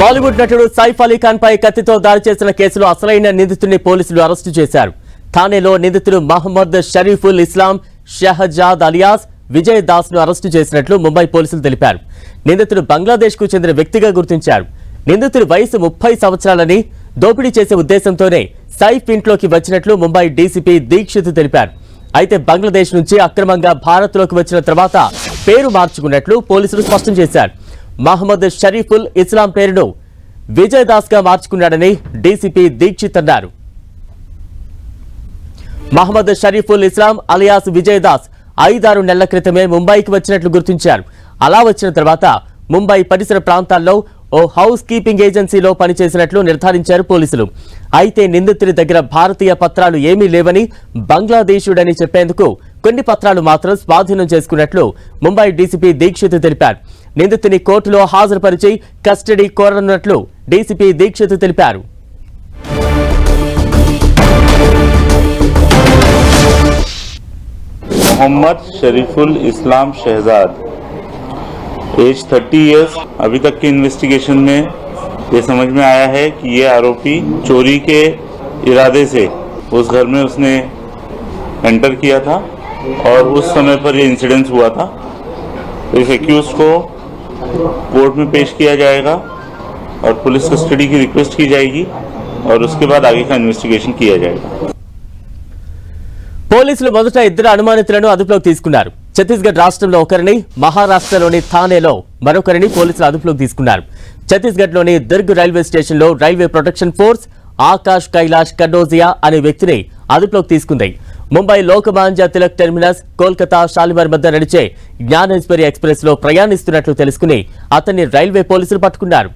బాలీవుడ్ నటుడు సైఫ్ అలీ ఖాన్ పై కత్తితో దాడి చేసిన కేసులో అసలైన నిందితుడిని పోలీసులు అరెస్టు చేశారు. థానేలో నిందితుడు మహమ్మద్ షరీఫుల్ ఇస్లాం షహజాద్ అలియాస్ విజయ్ దాస్ను అరెస్టు చేసినట్లు ముంబై పోలీసులు తెలిపారు. నిందితుడు బంగ్లాదేశ్కు చెందిన వ్యక్తిగా గుర్తించారు. నిందితుడి వయసు ముప్పై సంవత్సరాలని దోపిడీ చేసే ఉద్దేశంతోనే సైఫ్ ఇంట్లోకి వచ్చినట్లు ముంబై డీసీపీ దీక్షిత్ తెలిపారు. అయితే బంగ్లాదేశ్ నుంచి అక్రమంగా భారత్లోకి వచ్చిన తర్వాత పేరు మార్చుకున్నట్లు పోలీసులు స్పష్టం చేశారు. మహమ్మద్ షరీఫుల్ ఇస్లాం పేరును విజయదాస్గా మార్చుకున్నాడని డీసీపీ దీక్షిత్ అన్నారు. మహమ్మద్ షరీఫుల్ ఇస్లాం అలియాస్ విజయ్ దాస్ ఐదారు నెలల క్రితమే ముంబైకి వచ్చినట్లు గుర్తించారు. అలా వచ్చిన తర్వాత ముంబై పరిసర ప్రాంతాల్లో ఓ హౌస్ కీపింగ్ ఏజెన్సీలో పనిచేసినట్లు నిర్ధారించారు పోలీసులు. అయితే నిందితుడి దగ్గర భారతీయ పత్రాలు ఏమీ లేవని బంగ్లాదేశుడని చెప్పేందుకు కొన్ని పత్రాలు మాత్రం స్వాధీనం చేసుకున్నట్లు ముంబై డీసీపీ దీక్షిత్ తెలిపారు నిందితుని కోర్టులో హాజరుపరిచి కస్టడీ కోరనున్నట్లు డీసీపీ దీక్షిత్ తెలిపారు मोहम्मद शरीफुल इस्लाम शहजाद एज 30 इयर्स अभी तक की इन्वेस्टिगेशन में ये समझ में आया है कि ये आरोपी चोरी के इरादे से उस घर में उसने एंटर किया था और उस समय पर ये इंसिडेंस हुआ था तो इस एक्यूज को कोर्ट में पेश किया जाएगा और पुलिस कस्टडी की रिक्वेस्ट की जाएगी और उसके बाद आगे का इन्वेस्टिगेशन किया जाएगा పోలీసులు మొదట ఇద్దరు అనుమానితులను అదుపులోకి తీసుకున్నారు ఛత్తీస్గఢ్ రాష్ట్రంలో ఒకరిని మహారాష్ట్రలోని థానేలో మరొకరిని పోలీసులు అదుపులోకి తీసుకున్నారు ఛత్తీస్గఢ్లోని దుర్గ్ రైల్వే స్టేషన్లో railway protection force Akash Kailash Kadojia అనే వ్యక్తిని అదుపులోకి తీసుకుంది ముంబై లోకమాన్య తిలక్ టెర్మినస్ కోల్కతా షాలిమార్ మధ్య నడిచే జ్ఞానేశ్వరి ఎక్స్ప్రెస్లో ప్రయాణిస్తున్నట్లు తెలుసుకుని అతన్ని రైల్వే పోలీసులు పట్టుకున్నారు.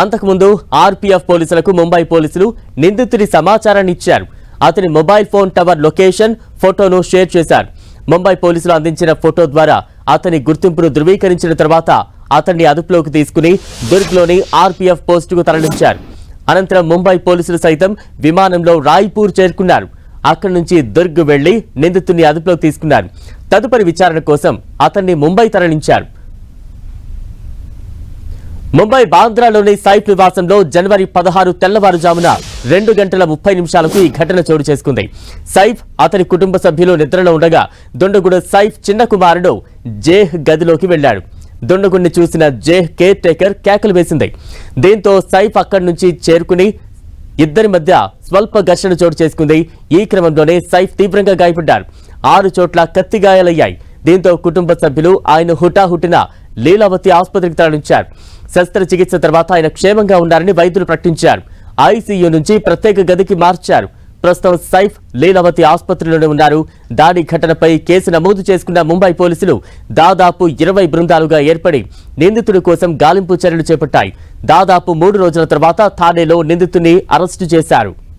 అంతకుముందు ఆర్పీఎఫ్ పోలీసులకు ముంబై పోలీసులు నిందితుడి సమాచారాన్ని ఇచ్చారు. అతని మొబైల్ ఫోన్ టవర్ లొకేషన్ ఫోటోను షేర్ చేశారు. ముంబై పోలీసులు అందించిన ఫోటో ద్వారా అతని గుర్తింపును ధృవీకరించిన తర్వాత అతన్ని అదుపులోకి తీసుకుని దుర్గ్లోని ఆర్పీఎఫ్ పోస్టుకు తరలించారు. అనంతరం ముంబై పోలీసులు సైతం విమానంలో రాయ్పూర్ చేరుకున్నారు. అక్కడి నుంచి దుర్గ్ వెళ్ళి నిందితుడిని అదుపులోకి తీసుకున్నారు. తదుపరి విచారణ కోసం అతన్ని ముంబై తరలించారు. ముంబై బాంద్రాలోని సైఫ్ నివాసంలో జనవరి పదహారు తెల్లవారుజామున రెండు గంటల ముప్పై నిమిషాలకు ఈ ఘటన చోటు చేసుకుంది. సైఫ్ అతని కుటుంబ సభ్యులు నిద్రలో ఉండగా దొండగుడు సైఫ్ చిన్న కుమారుడు జేహ్ గదిలోకి వెళ్ళాడు దొండగుడిని చూసిన జేహ్ కేర్ టేకర్ కేకలు వేసింది. దీంతో సైఫ్ అక్కడి నుంచి చేరుకుని ఇద్దరి మధ్య స్వల్ప ఘర్షణ చోటు చేసుకుంది. ఈ క్రమంలోనే సైఫ్ తీవ్రంగా గాయపడ్డారు. ఆరు చోట్ల కత్తి గాయాలయ్యాయి. దీంతో కుటుంబ సభ్యులు ఆయన హుటాహుటిన లీలావతి ఆసుపత్రికి తరలించారు. శస్త్రచికిత్స తర్వాత ఆయన క్షేమంగా ఉన్నారని వైద్యులు ప్రకటించారు. ఐసీయూ నుంచి ప్రత్యేక గదికి మార్చారు. ప్రస్తుతం సైఫ్ లీలావతి ఆసుపత్రిలోనే ఉన్నారు. దాడి ఘటనపై కేసు నమోదు చేసుకున్న ముంబై పోలీసులు దాదాపు ఇరవై బృందాలుగా ఏర్పడి నిందితుడి కోసం గాలింపు చర్యలు చేపట్టాయి. దాదాపు మూడు రోజుల తర్వాత థానేలో నిందితుడిని అరెస్టు చేశారు.